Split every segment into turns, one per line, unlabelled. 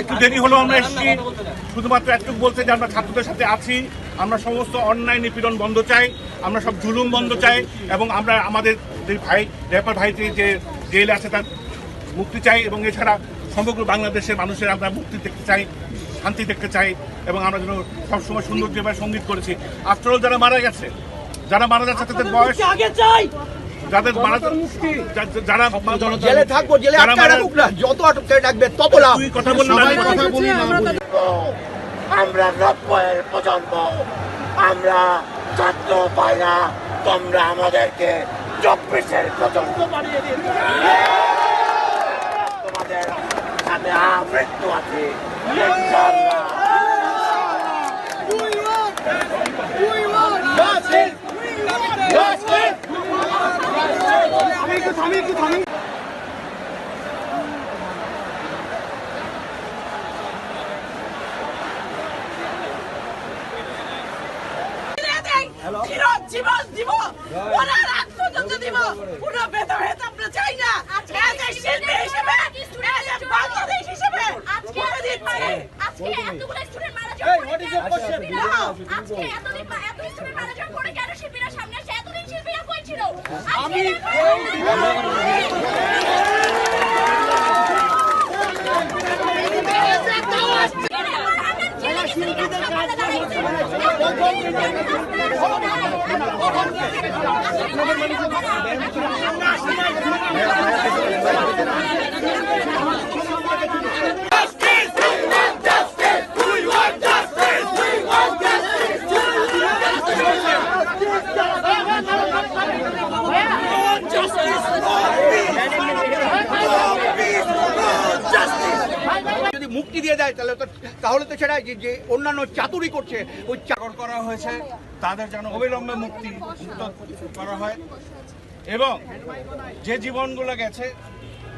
একটু দেরি হলো আমরা এসেছি। শুধুমাত্র একটুকু বলতে যে আমরা ছাত্রদের সাথে আছি। আমরা সমস্ত অন্যায় নিপীড়ন বন্ধ চাই। আমরা সব জুলুম বন্ধ চাই এবং আমরা আমাদের ভাই রেপার ভাই যে জেলে আছে তার মুক্তি চাই এবং এছাড়া সমগ্র বাংলাদেশের মানুষের আমরা মুক্তি দেখতে চাই, শান্তি দেখতে চাই এবং আমরা যেন সবসময় সুন্দর যেভাবে সংগীত করেছি। আফটারঅল যারা মারা গেছে, যারা মারা যাচ্ছে, তাদের বয়স
আগে চাই!
যাদের যারা
জেলে থাকব জেলে আটকে রাখুক না। যত আটক করে রাখবে তত লাভ।
তুই কথা না, বলি না।
আমরা নব্বইয়ের প্রজন্ম আমরা ছাত্র পাইরা তোমরা আমাদেরকে চব্বিশের প্রজন্ম দিয়েছে তোমাদের সাথে আমৃত্যু আছে। ইনশাআল্লাহ।
ফিরত জীবন দিব। ওরা রাত দিব। পুরো বেতন আমরা চাই না। শিল্পী হিসেবে বাংলাদেশ হিসেবে।
আজকে
বলে
আজকে এতগুলো স্টুডেন্ট মারা যাওয়ার পরে কেন- আজকে এতদিন এত স্টুডেন্ট মারা যাওয়ার পরে কেন শিল্পীরা সামনে আসছে এতদিন শিল্পীরা কই ছিল আমি
যদি মুক্তি দিয়ে দেয় তাহলে তো তাহলে তো সেটা যে- যে অন্যান্য চাতুরি করছে ওই
চাকর করা হয়েছে তাদের যেন অবিলম্বে মুক্তি করা হয়। এবং যে জীবনগুলো গেছে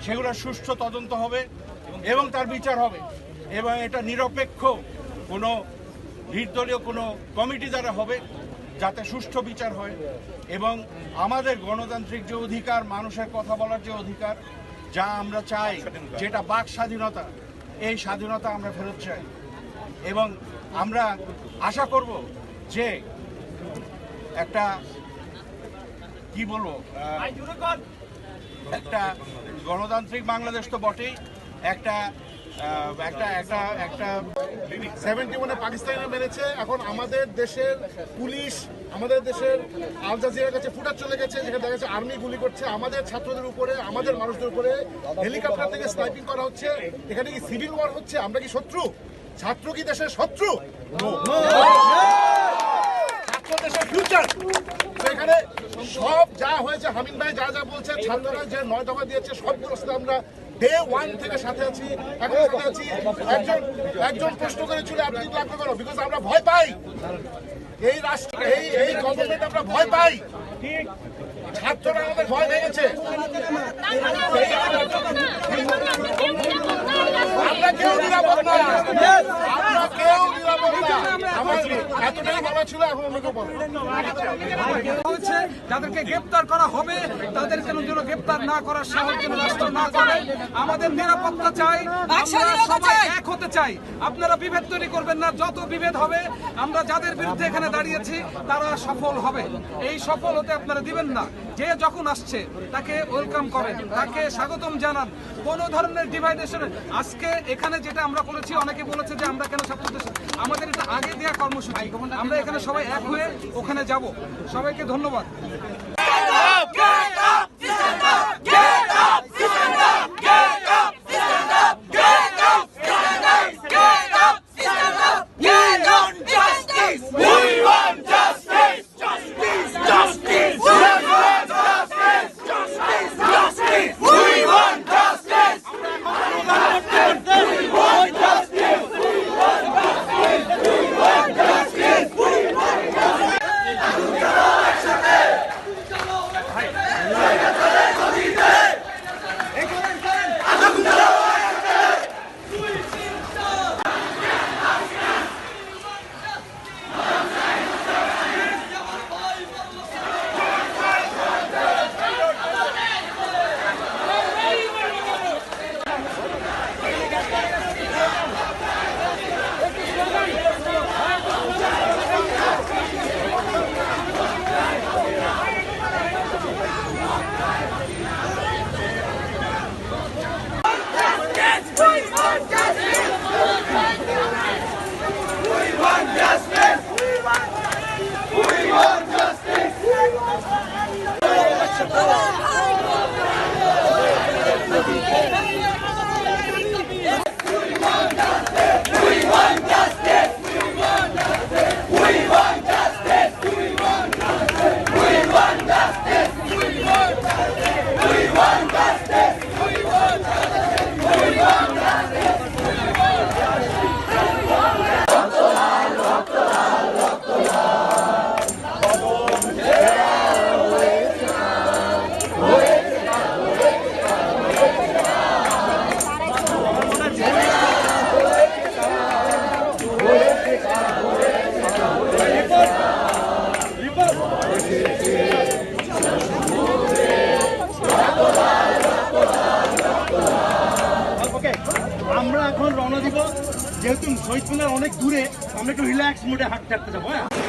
সেগুলো সুষ্ঠু তদন্ত হবে এবং তার বিচার হবে। এবং এটা নিরপেক্ষ কোনো নির্দলীয় কোনো কমিটি দ্বারা হবে যাতে সুষ্ঠু বিচার হয়। এবং আমাদের গণতান্ত্রিক যে অধিকার মানুষের কথা বলার যে অধিকার যা আমরা চাই যেটা বাক স্বাধীনতা এই স্বাধীনতা আমরা ফেরত চাই। এবং আমরা আশা করব যে একটা, কি বলব একটা গণতান্ত্রিক বাংলাদেশ তো বটেই। একটা একটা একটা একটা
সেভেন্টি ওয়ানে পাকিস্তানে মেরেছে। এখন আমাদের দেশের পুলিশ, আমাদের দেশের আল জাজিরার কাছে ফুটার চলে গেছে, যেখানে দেখা যাচ্ছে আর্মি গুলি করছে। আমাদের ছাত্রদের উপরে, আমাদের মানুষদের উপরে হেলিকপ্টার থেকে স্নাইপিং করা হচ্ছে। এখানে কি সিভিল ওয়ার হচ্ছে? আমরা কি শত্রু? ছাত্র কি দেশের শত্রু? ছাত্র দেশের ফিউচার এখানে সব যা হয়েছে হামিদ ভাই যা যা বলছে, ছাত্ররা যে নয় দফা দিয়েছে, সবগুলোর সাথে আমরা ডে ওয়ান থেকে সাথে আছি, এখন সাথে আছি। একজন একজন প্রশ্ন করেছিল আপনি লাগবে কেন বিকজ আমরা ভয় পাই। এই রাষ্ট্র, এই এই গভর্নমেন্ট আমরা ভয় পাই। ছাত্ররা আমাদের ভয় ভেঙেছে। আমরা কেউ নিরাপদ না। আমরা কেউ নিরাপদ এতটাই বলা ছিল এখন আমাকে বলো
হয়েছে যাদেরকে গ্রেপ্তার করা হবে তাদের কেন যেন গ্রেপ্তার না করার সাহস যেন রাষ্ট্র না করে। আমাদের নিরাপত্তা চাই আমরা সবাই এক হতে চাই। আপনারা বিভেদ তৈরি করবেন না যত বিভেদ হবে আমরা যাদের বিরুদ্ধে এখানে দাঁড়িয়েছি তারা সফল হবে। এই সফল হতে আপনারা দিবেন না। যে যখন আসছে, তাকে ওয়েলকাম করে তাকে স্বাগতম জানান। কোন ধরনের ডিভাইডেশন আজকে এখানে যেটা আমরা করেছি, অনেকে বলেছে যে আমরা কেন ছাত্রদের আমাদের এটা আগে দেওয়া কর্মসূচি। আমরা এখানে সবাই এক হয়ে ওখানে যাব। সবাইকে ধন্যবাদ।
আমরা এখন রওনা দিব যেহেতু শহীদ মিনার অনেক দূরে, আমরা একটু রিল্যাক্স মোডে হাঁটতে হাঁটতে যাব হ্যাঁ?